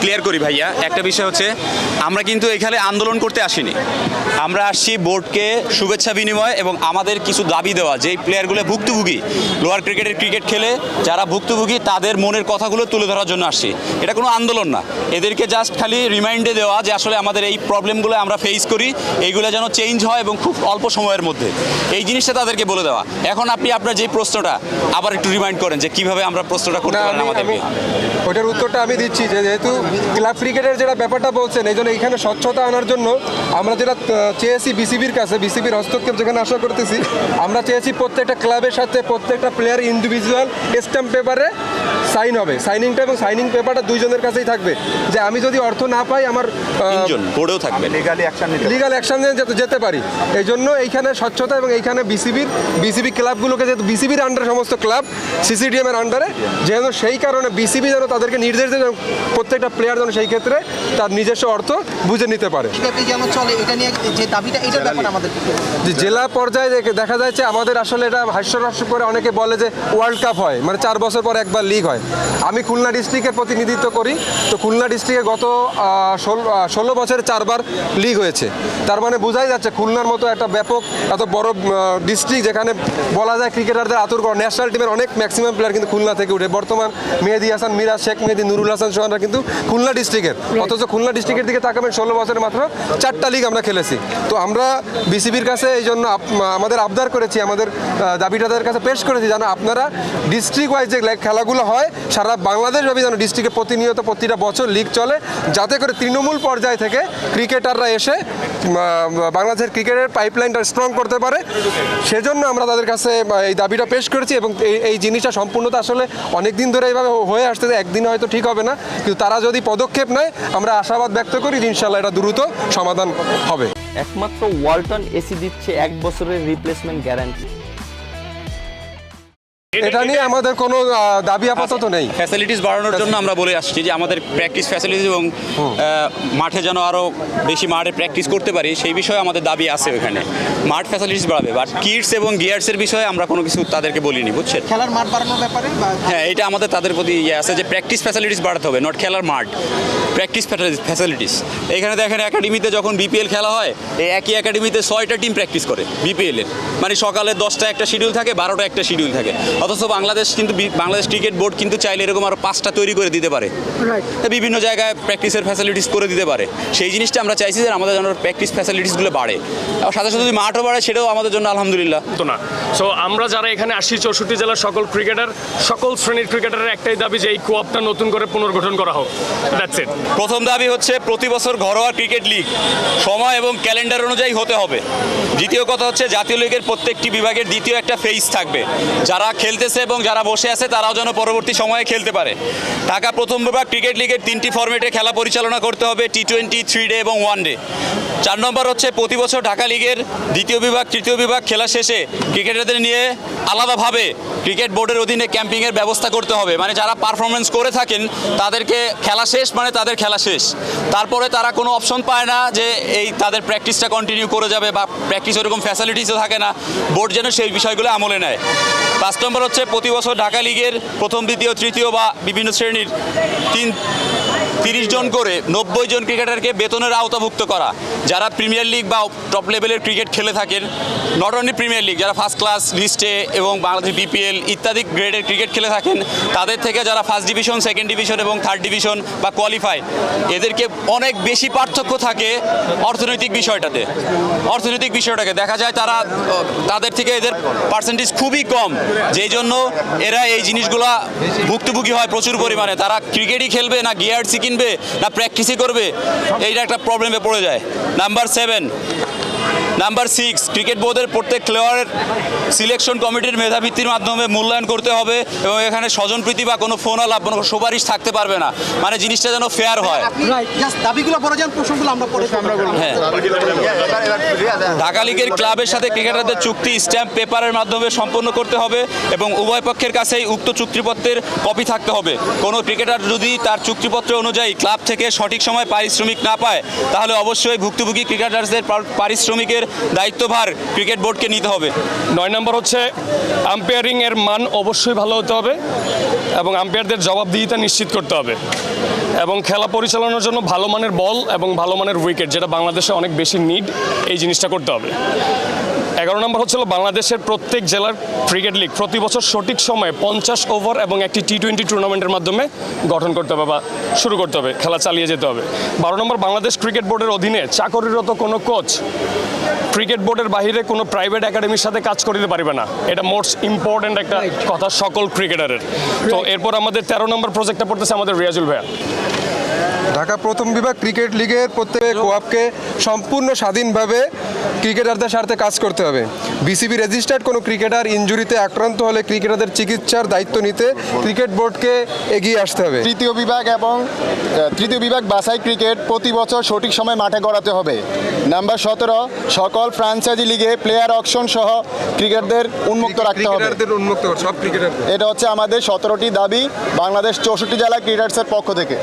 Clear করি ভাইয়া। একটা বিষয় হচ্ছে আমরা কিন্তু এখানে আন্দোলন করতে আসিনি। আমরা আসছি বোর্ডকে শুভেচ্ছা বিনিময় এবং আমাদের কিছু দাবি দেওয়া যেই প্লেয়ারগুলো ভুক্তভোগী লোয়ার ক্রিকেটের ক্রিকেট খেলে যারা ভুক্তভোগী তাদের মনের কথাগুলো তুলে ধরার জন্য আসছি। এটা কোনো আন্দোলন না। এদেরকে জাস্ট খালি রিমাইন্ডে দেওয়া যে আসলে আমাদের এই প্রবলেমগুলো আমরা ফেস করি এইগুলো যেন চেঞ্জ হয় এবং খুব অল্প সময়ের মধ্যে। এই জিনিসটা তাদেরকে বলে দেওয়া। এখন আপনি আপনার যে প্রশ্নটা আবার একটু রিমাইন্ড করেন যে কীভাবে আমরা প্রশ্নটা করতে পারেন আমি আমি ওইটার উত্তরটা আমি দিচ্ছি যে যেহেতু ক্লাব ক্রিকেটের যেটা ব্যাপারটা বলছেন এই জন্য এখানে স্বচ্ছতা আনার জন্য আমরা যেটা চেয়েছি বিসিবির কাছে বিসিবির হস্তক্ষেপ যেখানে আশা করতেছি আমরা চেয়েছি প্রত্যেকটা ক্লাবের সাথে প্রত্যেকটা প্লেয়ার ইন্ডিভিজুয়াল স্ট্যাম্প পেপারে সাইন হবে। সাইনিংটা এবং সাইনিং পেপারটা দুইজনের কাছেই থাকবে। যে আমি যদি অর্থ না পাই আমার বোর্ডেও থাকবেন লিগালি অ্যাকশন লিগাল অ্যাকশন নিয়ে যেতে যেতে পারি। এই জন্য এইখানে স্বচ্ছতা এবং এইখানে বিসিবির বিসিবি ক্লাবগুলোকে যেহেতু বিসিবির আন্ডারে সমস্ত ক্লাব সিসিডিএম এর আন্ডারে যেহেতু সেই কারণে বিসিবি যেন তাদেরকে নির্দেশ দেয় যেন প্রত্যেকটা প্লেয়ার যেন সেই ক্ষেত্রে তার নিজস্ব অর্থ বুঝে নিতে পারে। যে জেলা পর্যায়ে দেখে- দেখা যাচ্ছে আমাদের আসলে এটা হাস্যরস্য করে অনেকে বলে যে ওয়ার্ল্ড কাপ হয় মানে চার বছর পর একবার লিগ হয়। আমি খুলনা ডিস্ট্রিক্টের প্রতিনিধিত্ব করি। তো খুলনা ডিস্ট্রিক্টে গত ষোল- বছরে চারবার লিগ হয়েছে। তার মানে বোঝাই যাচ্ছে খুলনার মতো একটা ব্যাপক এত বড় ডিস্ট্রিক্ট যেখানে বলা যায় ক্রিকেটারদের আতুর ন্যাশনাল টিমের অনেক ম্যাক্সিমাম প্লেয়ার কিন্তু খুলনা থেকে উঠে। বর্তমান মেহেদি হাসান মিরাজ শেখ মেহেদি নুরুল হাসান সোহানরা কিন্তু খুলনা ডিস্ট্রিক্টের। অথচ খুলনা ডিস্ট্রিক্টের দিকে তাকাবেন ষোলো বছরে মাত্র চারটা লিগ আমরা খেলেছি। তো আমরা বিসিবির কাছে এই জন্য আমাদের আবদার করেছি আমাদের দাবিটা তাদের কাছে পেশ করেছি যেন আপনারা ডিস্ট্রিক্ট ওয়াইজ যে খেলাগুলো হয় সারা বাংলাদেশব্যাপী যেন ডিস্ট্রিক্টে প্রতিনিয়ত প্রতিটা বছর লিগ চলে যাতে করে তৃণমূল পর্যায় থেকে ক্রিকেটাররা এসে বাংলাদেশের ক্রিকেটের পাইপলাইনটা স্ট্রং করতে পারে। সেজন্য আমরা তাদের কাছে এই দাবিটা পেশ করেছি এবং এই এই জিনিসটা সম্পূর্ণতা আসলে অনেক দিন ধরে এইভাবে হয়ে আসতেছে একদিন হয়তো ঠিক হবে না কিন্তু তারা যদি পদক্ষেপ নেয়, আমরা আশাবাদ ব্যক্ত করি ইনশাল্লাহ এটা দ্রুত সমাধান হবে। একমাত্র ওয়ালটন এসি দিচ্ছে এক বছরের রিপ্লেসমেন্ট গ্যারান্টি এটা নিয়ে আমাদের কোনো দাবি আপাতত নেই। ফ্যাসিলিটিস বাড়ানোর জন্য আমরা বলে আসছি যে আমাদের প্র্যাকটিস ফ্যাসিলিটিস এবং মাঠে যেন আরও বেশি মাঠে প্র্যাকটিস করতে পারি সেই বিষয়ে আমাদের দাবি আছে ওখানে। মাঠ ফ্যাসিলিটিস বাড়াবে বাট কিডস এবং গিয়ার্সের বিষয়ে আমরা কোনো কিছু তাদেরকে বলিনি বুঝছেন? খেলার মাঠ বাড়ানোর ব্যাপারে হ্যাঁ এটা আমাদের তাদের প্রতি ইয়ে আছে যে প্র্যাকটিস ফ্যাসিলিটিস বাড়াতে হবে নট খেলার মাঠ। প্র্যাকটিস ফ্যাসিলিটিস এখানে দেখেন একাডেমিতে যখন বিপিএল খেলা হয় এই একই একাডেমিতে ছয়টা টিম প্র্যাকটিস করে বিপিএল এর। মানে সকালে দশটা একটা শিডিউল থাকে বারোটা একটা শিডিউল থাকে। অথচ বাংলাদেশ কিন্তু বি- বাংলাদেশ ক্রিকেট বোর্ড কিন্তু চাইলে এরকম আরও পাঁচটা তৈরি করে দিতে পারে। তা বিভিন্ন জায়গায় প্র্যাকটিসের ফ্যাসিলিটিস করে দিতে পারে। সেই জিনিসটা আমরা চাইছি যে আমাদের যেন প্র্যাকটিস ফ্যাসিলিটিসগুলো বাড়ে। আর সাথে সাথে যদি মাঠও বাড়ে সেটাও আমাদের জন্য আলহামদুলিল্লাহ। তো না। সো আমরা যারা এখানে আসি চৌষট্টি জেলার সকল ক্রিকেটার সকল শ্রেণির ক্রিকেটারের একটাই দাবি যে এই কোয়াপটা নতুন করে পুনর্গঠন করা হোক। দ্যাটস ইট প্রথম দাবি হচ্ছে প্রতি বছর ঘরোয়া ক্রিকেট লিগ সময় এবং ক্যালেন্ডার অনুযায়ী হতে হবে। দ্বিতীয় কথা হচ্ছে জাতীয় লিগের প্রত্যেকটি বিভাগের দ্বিতীয় একটা ফেজ থাকবে। যারা খেলতেছে এবং যারা বসে আছে তারাও যেন পরবর্তী সময়ে খেলতে পারে। ঢাকা প্রথম বিভাগ ক্রিকেট লিগের তিনটি ফর্মেটে খেলা পরিচালনা করতে হবে টি টোয়েন্টি থ্রি ডে এবং ওয়ান ডে চার নম্বর হচ্ছে প্রতি বছর ঢাকা লিগের দ্বিতীয় বিভাগ, তৃতীয় বিভাগ খেলা শেষে ক্রিকেটারদের নিয়ে আলাদাভাবে ক্রিকেট বোর্ডের অধীনে ক্যাম্পিংয়ের ব্যবস্থা করতে হবে। মানে যারা পারফরমেন্স করে থাকেন, তাদেরকে খেলা শেষ মানে তাদের খেলা শেষ। তারপরে তারা কোনো অপশন পায় না যে এই তাদের প্র্যাকটিসটা কন্টিনিউ করে যাবে বা প্র্যাকটিস ওরকম ফ্যাসিলিটিসও থাকে না। বোর্ড যেন সেই বিষয়গুলো আমলে নেয়। পাঁচ নম্বর হচ্ছে প্রতি বছর ঢাকা লিগের প্রথম দ্বিতীয় তৃতীয় বা বিভিন্ন শ্রেণির তিন তিরিশ জন করে নব্বই জন ক্রিকেটারকে বেতনের আওতাভুক্ত করা। যারা প্রিমিয়ার লিগ বা টপ লেভেলের ক্রিকেট খেলে থাকেন নট অনলি প্রিমিয়ার লিগ যারা ফার্স্ট ক্লাস লিস্টে এবং বাংলাদেশ বিপিএল ইত্যাদি গ্রেডের ক্রিকেট খেলে থাকেন, তাদের থেকে যারা ফার্স্ট ডিভিশন সেকেন্ড ডিভিশন এবং থার্ড ডিভিশন বা কোয়ালিফাই এদেরকে অনেক বেশি পার্থক্য থাকে অর্থনৈতিক বিষয়টাতে। অর্থনৈতিক বিষয়টাকে। দেখা যায় তারা তাদের থেকে এদের পার্সেন্টেজ খুবই কম। যেই জন্য এরা এই জিনিসগুলা ভুক্তভোগী হয় প্রচুর পরিমাণে। তারা ক্রিকেটই খেলবে না গিয়ারসি কিনবে না প্র্যাকটিসই করবে এইটা একটা প্রবলেমে পড়ে যায়। Number seven number six cricket বোর্ডের প্রত্যেক প্লেয়ারের সিলেকশন কমিটির মেধাভিত্তির মাধ্যমে মূল্যায়ন করতে হবে এবং এখানে স্বজনপ্রীতি বা কোনো ফোন আলাপ কোনো সুপারিশ থাকতে পারবে না। মানে জিনিসটা যেন ফেয়ার হয়। আপনি দাবিগুলো বলে যান প্রশ্নগুলো আমরা পরে হ্যাঁ। ঢাকা লিগের ক্লাবের সাথে ক্রিকেটারদের চুক্তি স্ট্যাম্প পেপারের মাধ্যমে সম্পন্ন করতে হবে এবং উভয় পক্ষের কাছেই উক্ত চুক্তিপত্রের কপি থাকতে হবে। কোনো ক্রিকেটার যদি তার চুক্তিপত্র অনুযায়ী ক্লাব থেকে সঠিক সময় পারিশ্রমিক না পায় তাহলে অবশ্যই ভুক্তভোগী ক্রিকেটারদের পারিশ্রমিকের দায়িত্বভার ক্রিকেট বোর্ডকে নিতে হবে। নয় নম্বর হচ্ছে, আম্পায়ারিংয়ের মান অবশ্যই ভালো হতে হবে এবং আম্পায়ারদের জবাবদিহিতা নিশ্চিত করতে হবে। এবং খেলা পরিচালনার জন্য ভালো মানের বল এবং ভালো মানের উইকেট, যেটা বাংলাদেশে অনেক বেশি নিড এই জিনিসটা করতে হবে। এগারো নম্বর হচ্ছিল বাংলাদেশের প্রত্যেক জেলার ক্রিকেট লিগ। প্রতি বছর সঠিক সময়ে পঞ্চাশ ওভার এবং একটি টি টোয়েন্টি টুর্নামেন্টের মাধ্যমে গঠন করতে হবে বা শুরু করতে হবে খেলা চালিয়ে যেতে হবে। বারো নম্বর বাংলাদেশ ক্রিকেট বোর্ডের অধীনে চাকরিরত কোনো কোচ ক্রিকেট বোর্ডের বাইরে কোনো প্রাইভেট একাডেমির সাথে কাজ করিতে পারবে না। এটা মোস্ট ইম্পর্ট্যান্ট একটা কথা সকল ক্রিকেটারের। তো এরপর আমাদের তেরো নম্বর প্রজেক্টটা পড়তেছে আমাদের রিয়াজুল ভাইয়া। ঢাকা প্রথম বিভাগ ক্রিকেট লিগের প্রত্যেক কোয়াপকে সম্পূর্ণ স্বাধীনভাবে ক্রিকেটারদের স্বার্থে কাজ করতে হবে। বিসিবি রেজিস্টার্ড কোনো ক্রিকেটার ইনজুরিতে আক্রান্ত হলে ক্রিকেটারদের চিকিৎসার দায়িত্ব নিতে ক্রিকেট বোর্ডকে এগিয়ে আসতে হবে। তৃতীয় বিভাগ এবং তৃতীয় বিভাগ বাসাই ক্রিকেট প্রতি বছর সঠিক সময় মাঠে গড়াতে হবে। নাম্বার সতেরো সকল ফ্রাঞ্চাইজি লিগে প্লেয়ার অকশন সহ ক্রিকেটারদের উন্মুক্ত রাখতে হবে। উন্মুক্ত সব ক্রিকেটার এটা হচ্ছে আমাদের সতেরোটি দাবি বাংলাদেশ চৌষট্টি জেলা ক্রিকেটার্সের পক্ষ থেকে।